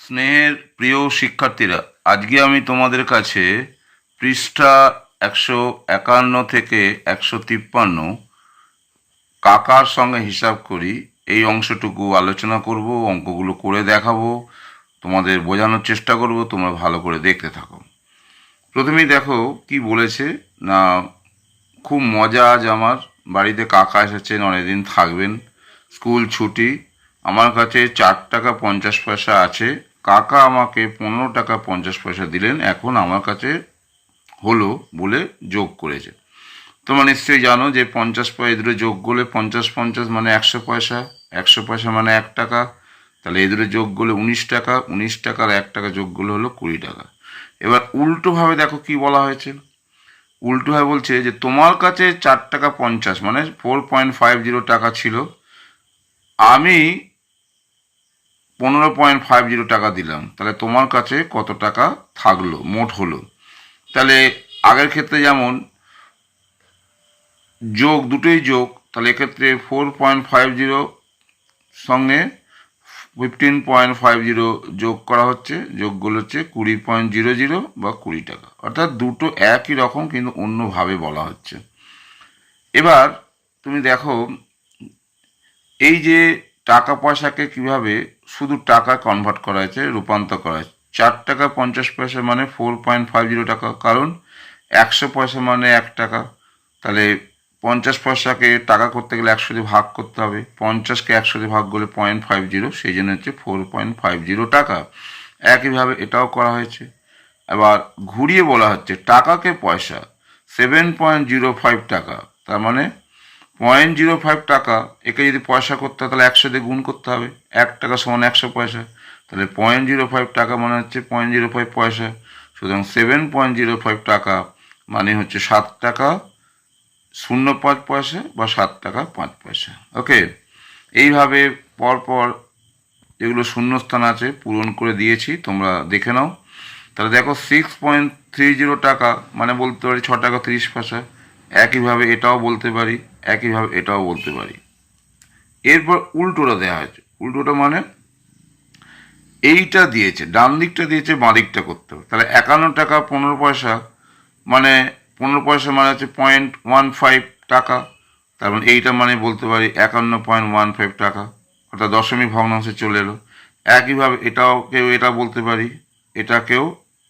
স্নেহের প্রিয় শিক্ষার্থীরা, আজকে আমি তোমাদের কাছে পৃষ্ঠা একশো একান্ন থেকে একশো তিপ্পান্ন কাকার সঙ্গে হিসাব করি। এই অংশটুকু আলোচনা করব, অঙ্কগুলো করে দেখাবো, তোমাদের বোঝানোর চেষ্টা করব, তোমরা ভালো করে দেখতে থাকো। প্রথমেই দেখো কি বলেছে, না, খুব মজা আজ আমার, বাড়িতে কাকা এসেছেন, অনেকদিন থাকবেন, স্কুল ছুটি আমার কাছে চার টাকা পঞ্চাশ পয়সা আছে। কাকা আমাকে পনেরো টাকা পঞ্চাশ পয়সা দিলেন। এখন আমার কাছে হলো বলে যোগ করেছে। তোমরা নিশ্চয়ই জানো যে পঞ্চাশ পয়সা এই দুটো যোগ করলে পঞ্চাশ পঞ্চাশ মানে একশো পয়সা। একশো পয়সা মানে এক টাকা। তাহলে এই দুটো যোগ করলে উনিশ টাকা। উনিশ টাকার এক টাকা যোগ করলে হলো কুড়ি টাকা। এবার উল্টোভাবে দেখো কি বলা হয়েছে। উল্টোভাবে বলছে যে তোমার কাছে চার টাকা পঞ্চাশ মানে ফোর পয়েন্ট ফাইভ জিরো টাকা ছিল। আমি পনেরো পয়েন্ট ফাইভ জিরো টাকা দিলাম। তাহলে তোমার কাছে কত টাকা থাকল? মোট হলো। তাহলে আগের ক্ষেত্রে যেমন যোগ, দুটোই যোগ, তাহলে এক্ষেত্রে ফোর পয়েন্ট ফাইভ জিরো সঙ্গে ফিফটিন পয়েন্ট ফাইভ জিরো যোগ করা হচ্ছে। যোগগুলো হচ্ছে কুড়ি পয়েন্ট জিরো জিরো বা কুড়ি টাকা। অর্থাৎ দুটো একই রকম কিন্তু অন্যভাবে বলা হচ্ছে। এবার তুমি দেখো, এই যে টাকা পয়সাকে কীভাবে শুধু টাকা কনভার্ট করা হয়েছে, রূপান্তর করা হয়েছে। চার টাকা পঞ্চাশ পয়সা মানে ফোর পয়েন্ট ফাইভ জিরো টাকা। কারণ একশো পয়সা মানে এক টাকা। তাহলে পঞ্চাশ পয়সাকে টাকা করতে গেলে একশো দিয়ে ভাগ করতে হবে। পঞ্চাশকে একশো দিয়ে ভাগ করলে পয়েন্ট ফাইভ জিরো সেই জন্য হচ্ছে ফোর পয়েন্ট ফাইভ জিরো টাকা। একইভাবে এটাও করা হয়েছে। এবার ঘুরিয়ে বলা হচ্ছে টাকাকে পয়সা সেভেন পয়েন্ট জিরো ফাইভ টাকা। তার মানে পয়েন্ট জিরো ফাইভ টাকা, একে যদি পয়সা করতে হয়, তাহলে একশো দিয়ে গুণ করতে হবে। এক টাকা সমান একশো পয়সা। তাহলে পয়েন্ট জিরো ফাইভ টাকা মানে হচ্ছে পয়েন্ট জিরো ফাইভ পয়সা। সুতরাং সেভেন পয়েন্ট জিরো ফাইভ টাকা মানে হচ্ছে সাত টাকা শূন্য পাঁচ পয়সা বা সাত টাকা পাঁচ পয়সা। ওকে এইভাবে পরপর যেগুলো শূন্যস্থান আছে, পূরণ করে দিয়েছি, তোমরা দেখে নাও। তাহলে দেখো সিক্স পয়েন্ট থ্রি জিরো টাকা মানে বলতে পারি ছ টাকা তিরিশ পয়সা। একইভাবে এটাও বলতে পারি, একইভাবে এটাও বলতে পারি। এরপর উল্টোটা দেওয়া হয়েছে। উল্টোটা মানে এইটা দিয়েছে, ডান দিকটা দিয়েছে, বাঁ দিকটা করতে হবে। তাহলে একান্ন টাকা, পনেরো পয়সা মানে পনেরো পয়সা মানে হচ্ছে পয়েন্ট ওয়ান ফাইভ টাকা। তার মানে এইটা মানে বলতে পারি একান্ন পয়েন্ট ওয়ান ফাইভ টাকা। অর্থাৎ দশমিক ভগ্নাংশে চলে এলো। একইভাবে এটাও কেউ এটা বলতে পারি এটাকেও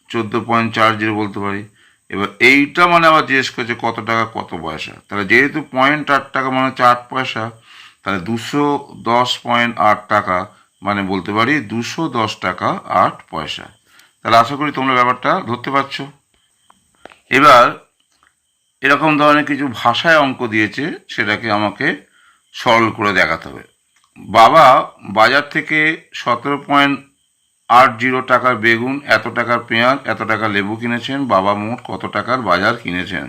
চোদ্দ পয়েন্ট চার জিরো বলতে পারি। এবার এইটা মানে আবার জিজ্ঞেস করছে কত টাকা, কত পয়সা? তাহলে যেহেতু পয়েন্ট আট টাকা মানে হচ্ছে আট পয়সা, তাহলে দুশো দশ পয়েন্ট আট টাকা মানে বলতে পারি দুশো দশ টাকা আট পয়সা। তাহলে আশা করি তোমরা ব্যাপারটা ধরতে পারছ। এবার এরকম ধরনের কিছু ভাষায় অঙ্ক দিয়েছে, সেটাকে আমাকে সরল করে দেখাতে হবে। বাবা বাজার থেকে সতেরো পয়েন্ট আট জিরো টাকার বেগুন, এত টাকার পেঁয়াজ, এত টাকা লেবু কিনেছেন, বাবা মোট কত টাকার বাজার কিনেছেন?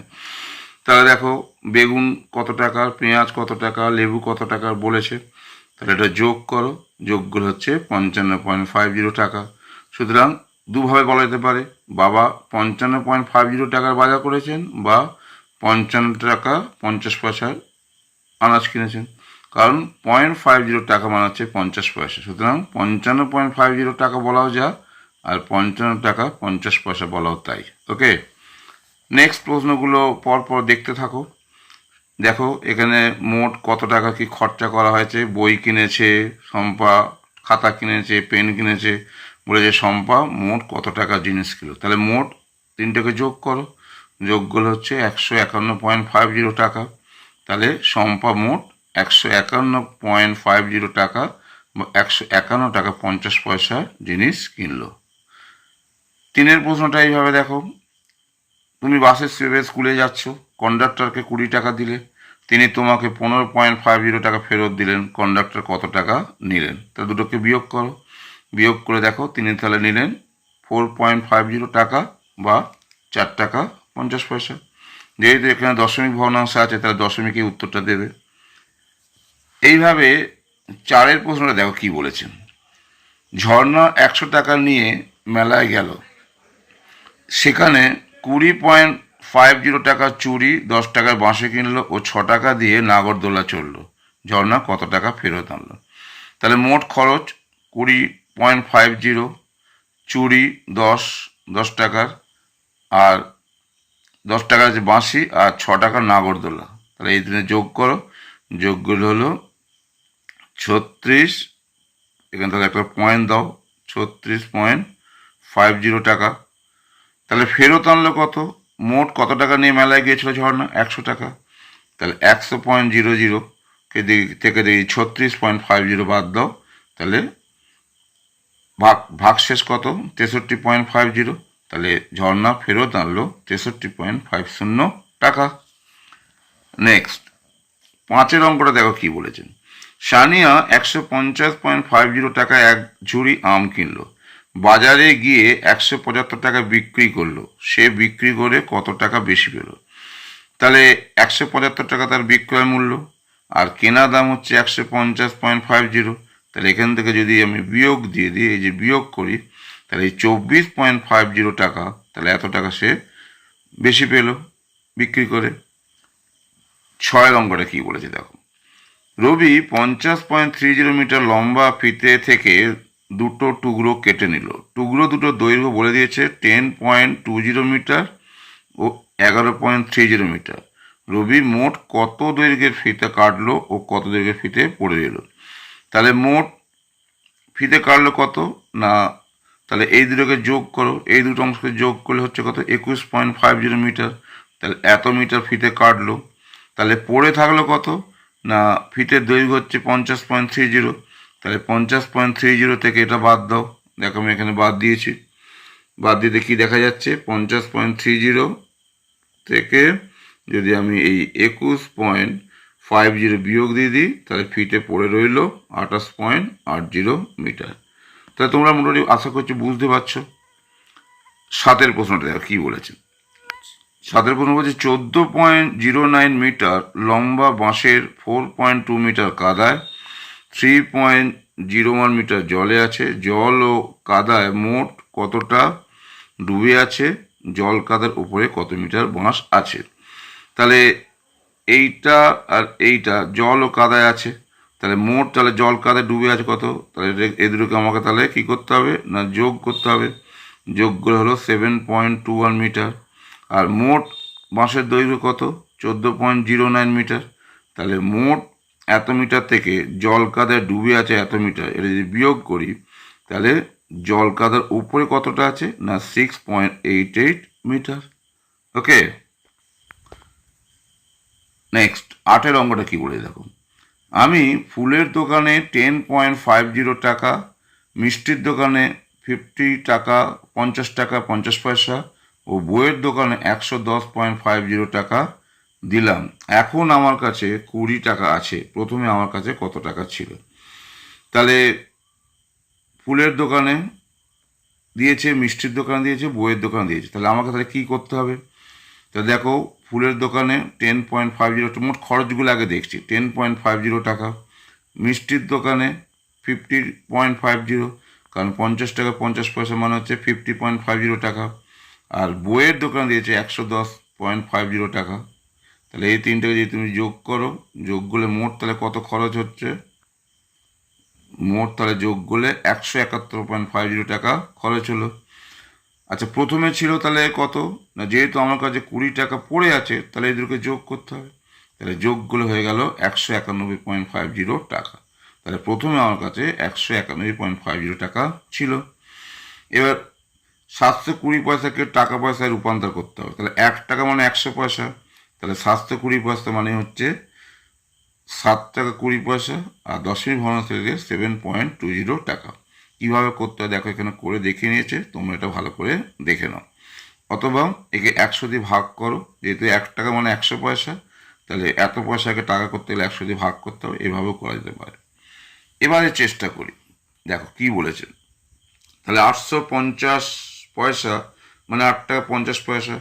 তাহলে দেখো, বেগুন কত টাকার, পেঁয়াজ কত টাকা লেবু কত টাকার বলেছে। তাহলে এটা যোগ করো, যোগগুলো হচ্ছে পঞ্চান্ন পয়েন্ট ফাইভ জিরো টাকা। সুতরাং দুভাবে বলা যেতে পারে, বাবা পঞ্চান্ন পয়েন্ট ফাইভ জিরো টাকার বাজার করেছেন বা পঞ্চান্ন টাকা পঞ্চাশ পয়সার আনাজ কিনেছেন। কারণ পয়েন্ট ফাইভ জিরো টাকা মানে হচ্ছে পঞ্চাশ পয়সা। সুতরাং পঞ্চান্ন পয়েন্ট ফাইভ জিরো টাকা বলাও যা, আর পঞ্চান্ন টাকা পঞ্চাশ পয়সা বলাও তাই। ওকে নেক্সট প্রশ্নগুলো পরপর দেখতে থাকো। দেখো, এখানে মোট কত টাকা কি খরচা করা হয়েছে? বই কিনেছে, শম্পা, খাতা কিনেছে, পেন কিনেছে। বলেছে শম্পা, মোট কত টাকা জিনিস কিলো? তাহলে মোট তিনটাকে যোগ করো। যোগগুলো হচ্ছে একশো একান্ন পয়েন্ট ফাইভ জিরো টাকা। তাহলে শম্পা মোট একশো একান্ন পয়েন্ট ফাইভ জিরো টাকা বা একশো একান্ন টাকা পঞ্চাশ পয়সা জিনিস কিনলো। তিনের প্রশ্নটা এইভাবে দেখো। তুমি বাসের চেপে স্কুলে যাচ্ছ কন্ডাক্টরকে কুড়ি টাকা দিলে, তিনি তোমাকে পনেরো পয়েন্ট ফাইভ জিরো টাকা ফেরত দিলেন কন্ডাক্টর কত টাকা নিলেন? তা দুটোকে বিয়োগ করো। বিয়োগ করে দেখো, তিনি তাহলে নিলেন ফোর পয়েন্ট ফাইভ জিরো টাকা বা চার টাকা পঞ্চাশ পয়সা। যেহেতু এখানে দশমিক ভগ্নাংশ আছে, তাহলে দশমিকই উত্তরটা দেবে। এইভাবে চারের প্রশ্নটা দেখো কি বলেছেন। ঝর্ণা একশো টাকা নিয়ে মেলায় গেল। সেখানে কুড়ি পয়েন্ট ফাইভ জিরো টাকা চুরি, দশ টাকার বাঁশে কিনলো ও ছ টাকা দিয়ে নাগরদোলা চলল ঝর্ণা কত টাকা ফেরত আনলো? তাহলে মোট খরচ কুড়ি পয়েন্ট ফাইভ জিরো, চুরি, দশ দশ টাকার, আর দশ টাকার যে বাঁশি আর ছ টাকার নাগরদোলা। তাহলে এই দিনে যোগ করো। যোগগুলো হলো ছত্রিশ, এখান থেকে একটা পয়েন্ট দাও, ছত্রিশ পয়েন্ট ফাইভ জিরো টাকা। তাহলে ফেরত আনলো কত? মোট কত টাকা নিয়ে মেলায় গিয়েছিল ঝর্ণা? একশো টাকা। তাহলে একশো পয়েন্ট জিরো জিরো কে থেকে দেখি ছত্রিশ পয়েন্ট ফাইভ জিরো বাদ দাও। তাহলে ভাগ ভাগ শেষ কত? তেষট্টি পয়েন্ট ফাইভ জিরো তাহলে ঝর্ণা ফেরত আনলো তেষট্টি পয়েন্ট ফাইভ শূন্য টাকা। নেক্সট পাঁচের অঙ্কটা দেখো কি বলেছেন। সানিয়া একশো পঞ্চাশ পয়েন্ট ফাইভ জিরো টাকায় এক ঝুড়ি আম কিনলো। বাজারে গিয়ে একশো পঁচাত্তর টাকা বিক্রি করল। সে বিক্রি করে কত টাকা বেশি পেল? তাহলে একশো পঁচাত্তর টাকা তার বিক্রয় মূল্য, আর কেনা দাম হচ্ছে একশো পঞ্চাশ পয়েন্ট ফাইভ জিরো। তাহলে এখান থেকে যদি আমি বিয়োগ দিয়ে দিই, এই যে বিয়োগ করি, তাহলে এই চব্বিশ পয়েন্ট ফাইভ জিরো টাকা, তাহলে এত টাকা সে বেশি পেল বিক্রি করে। ছয় অঙ্কটা কী বলেছে দেখো। রবি পঞ্চাশ পয়েন্ট থ্রি জিরো মিটার লম্বা ফিতে থেকে দুটো টুকরো কেটে নিল। টুকরো দুটো দৈর্ঘ্য বলে দিয়েছে ten point two zero metre ও এগারো point three zero metre Rabi মোট কত দৈর্ঘ্যের ফিতে কাটলো ও কত দৈর্ঘ্যের ফিতে পড়ে দিল তাহলে মোট ফিতে কাটলো কত? না, তাহলে এই দুটোকে যোগ করো। এই দুটো অংশকে যোগ করলে হচ্ছে কত? একুশ পয়েন্ট ফাইভ জিরো মিটার তাহলে এত মিটার ফিতে কাটলো। তাহলে পড়ে থাকল কত? না ফিতের দৈর্ঘ্য হচ্ছে পঞ্চাশ পয়েন্ট থ্রি জিরো। তাহলে পঞ্চাশ পয়েন্ট থ্রি জিরো থেকে এটা বাদ দাও। দেখো, আমি এখানে বাদ দিয়েছি। বাদ দিতে কি দেখা যাচ্ছে পঞ্চাশ পয়েন্ট থ্রি জিরো থেকে যদি আমি এই একুশ পয়েন্ট ফাইভ জিরো বিয়োগ দিয়ে দিই, তাহলে ফিটে পড়ে রইল আঠাশ পয়েন্ট আট জিরো মিটার। তাহলে তোমরা মোটামুটি আশা করছি বুঝতে পারছ। সাতের প্রশ্নটা দেখো, কী বলেছে? সাতের প্রশ্ন বলছে, চোদ্দ পয়েন্ট জিরো নাইন মিটার লম্বা বাঁশের ফোর পয়েন্ট টু মিটার কাদায় three point zero one metre জলে আছে। জল ও কাদায় মোট কতটা ডুবে আছে? জল কাদার উপরে কত মিটার বাঁশ আছে? তাহলে এইটা আর এইটা, জল ও কাদায় আছে। তাহলে মোট তাহলে জল কাদায় ডুবে আছে কত? তাহলে এ দুটোকে আমাকে তাহলে কী করতে হবে না যোগ করতে হবে? যোগ করে হলো seven point two one metre. আর মোট বাঁশের দৈর্ঘ্য কত? চোদ্দ পয়েন্ট জিরো নাইন মিটার। তাহলে মোট এত মিটার থেকে জল কাদায় ডুবে আছে এত মিটার। এটা যদি বিয়োগ করি, তাহলে জল কাদার উপরে কতটা আছে? না, six point eight eight metre. Okay? Next, আটের অঙ্কটা কী বলে দেখো। আমি ফুলের দোকানে টেন পয়েন্ট ফাইভ জিরো টাকা, মিষ্টির দোকানে ফিফটি টাকা, পঞ্চাশ টাকা, পঞ্চাশ পয়সা ও বইয়ের দোকানে একশো দশ পয়েন্ট ফাইভ জিরো টাকা দিলাম। এখন আমার কাছে কুড়ি টাকা আছে। প্রথমে আমার কাছে কত টাকা ছিল? তাহলে ফুলের দোকানে দিয়েছে, মিষ্টির দোকান দিয়েছে, বইয়ের দোকান দিয়েছে। তাহলে আমাকে তাহলে কী করতে হবে? তো দেখো, ফুলের দোকানে টেন পয়েন্ট ফাইভ জিরো মোট খরচগুলো আগে দেখছি। টেন পয়েন্ট ফাইভ জিরো টাকা। মিষ্টির দোকানে ফিফটি পয়েন্ট ফাইভ জিরো কারণ পঞ্চাশ টাকা পঞ্চাশ পয়সা মানে হচ্ছে ফিফটি পয়েন্ট ফাইভ জিরো টাকা। আর বইয়ের দোকান দিয়েছে একশো দশ পয়েন্ট ফাইভ জিরো টাকা। তাহলে এই তিনটাকে যদি তুমি যোগ করো, যোগ করলে মোট তাহলে কত খরচ হচ্ছে? মোট তাহলে যোগ করলে একশো একাত্তর পয়েন্ট ফাইভ জিরো টাকা খরচ হলো। আচ্ছা প্রথমে ছিল তাহলে কত? না, যেহেতু আমার কাছে কুড়ি টাকা পড়ে আছে, তাহলে এদেরকে যোগ করতে হবে। তাহলে যোগগুলো হয়ে গেল একশো একানব্বই পয়েন্ট ফাইভ জিরো টাকা। তাহলে প্রথমে আমার কাছে একশো একানব্বই পয়েন্ট ফাইভ জিরো টাকা ছিল। এবার সাতশো কুড়ি পয়সাকে টাকা পয়সায় রূপান্তর করতে হবে। তাহলে এক টাকা মানে একশো পয়সা। তাহলে সাতশো কুড়ি পয়সা মানে হচ্ছে সাত টাকা কুড়ি পয়সা আর দশমিক ভগ্নাংশ সেভেন পয়েন্ট টু জিরো টাকা। কীভাবে করতে হয় দেখো, এখানে করে দেখিয়ে নিয়েছে। তোমরা এটা ভালো করে দেখে নাও। অথবা একে একশো দিয়ে ভাগ করো। যেহেতু এক টাকা মানে একশো পয়সা, তাহলে এত পয়সাকে টাকা করতে গেলে একশো দিয়ে ভাগ করতে হবে। এভাবেও করা যেতে পারে। এবারে চেষ্টা করি। দেখো কি বলেছেন তাহলে আটশো পঞ্চাশ পয়সা মানে আট টাকা পঞ্চাশ পয়সা।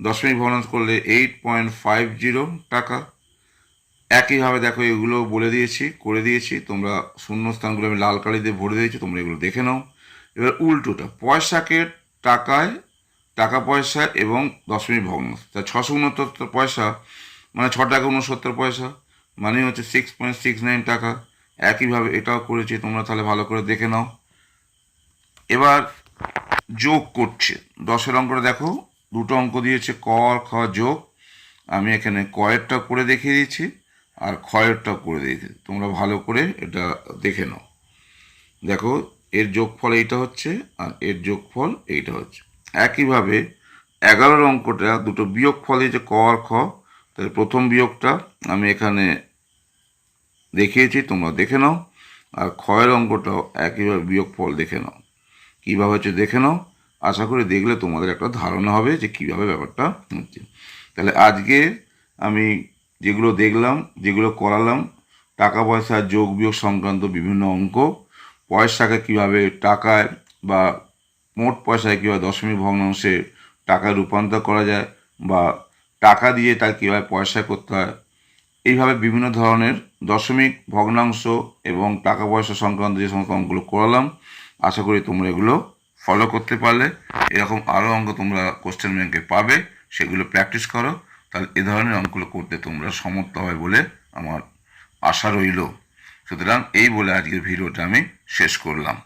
দশমিক ভগ্নাংশ করলে এইট পয়েন্ট ফাইভ জিরো টাকা। একইভাবে দেখো, এগুলো বলে দিয়েছি, করে দিয়েছি। তোমরা শূন্যস্থানগুলো আমি লাল কালি দিয়ে ভরে দিয়েছি, তোমরা এগুলো দেখে নাও। এবার উল্টোটা, পয়সাকে টাকায়, টাকা পয়সা এবং দশমিক ভগ্নাংশ তা ছশো উনসত্তর পয়সা মানে ছ টাকা উনসত্তর পয়সা মানে হচ্ছে সিক্স পয়েন্ট সিক্স নাইন টাকা। একইভাবে এটাও করেছি, তোমরা তাহলে ভালো করে দেখে নাও। এবার যোগ করছে। দশের অঙ্কটা দেখো, দুটো অঙ্ক দিয়েছে ক খ যোগ। আমি এখানে কয়েরটা করে দেখিয়ে দিয়েছি আর ক্ষয়েরটা করে দিয়েছি তোমরা ভালো করে এটা দেখে নাও। দেখো, এর যোগফল এইটা হচ্ছে, আর এর যোগফল এইটা হচ্ছে। একইভাবে এগারোর অঙ্কটা, দুটো বিয়োগ ফল দিয়েছে ক আর খ। তাহলে প্রথম বিয়োগটা আমি এখানে দেখিয়েছি, তোমরা দেখে নাও। আর ক্ষয়ের অঙ্কটাও একইভাবে বিয়োগ ফল দেখে নাও। কীভাবে হচ্ছে দেখে নাও। আশা করি দেখলে তোমাদের একটা ধারণা হবে যে কীভাবে ব্যাপারটা হচ্ছে। তাহলে আজকে আমি যেগুলো দেখলাম, যেগুলো করালাম, টাকা পয়সা, যোগ বিয়োগ সংক্রান্ত বিভিন্ন অঙ্ক, পয়সাকে কীভাবে টাকায় বা মোট পয়সায় কীভাবে দশমিক ভগ্নাংশে টাকা রূপান্তর করা যায় বা টাকা দিয়ে তার কীভাবে পয়সা করতে হয়, এইভাবে বিভিন্ন ধরনের দশমিক ভগ্নাংশ এবং টাকা পয়সা সংক্রান্ত যে সমস্ত অঙ্কগুলো করালাম আশা করি তোমরা এগুলো ফলো করতে পারলে। এরকম আরও অঙ্ক তোমরা কোশ্চেন ব্যাংকে পাবে, সেগুলো প্র্যাকটিস করো। তাহলে এ ধরনের অঙ্কগুলো করতে তোমরা সমর্থ হবে বলে আমার আশা রইল। সুতরাং এই বলে আজকের ভিডিওটা আমি শেষ করলাম।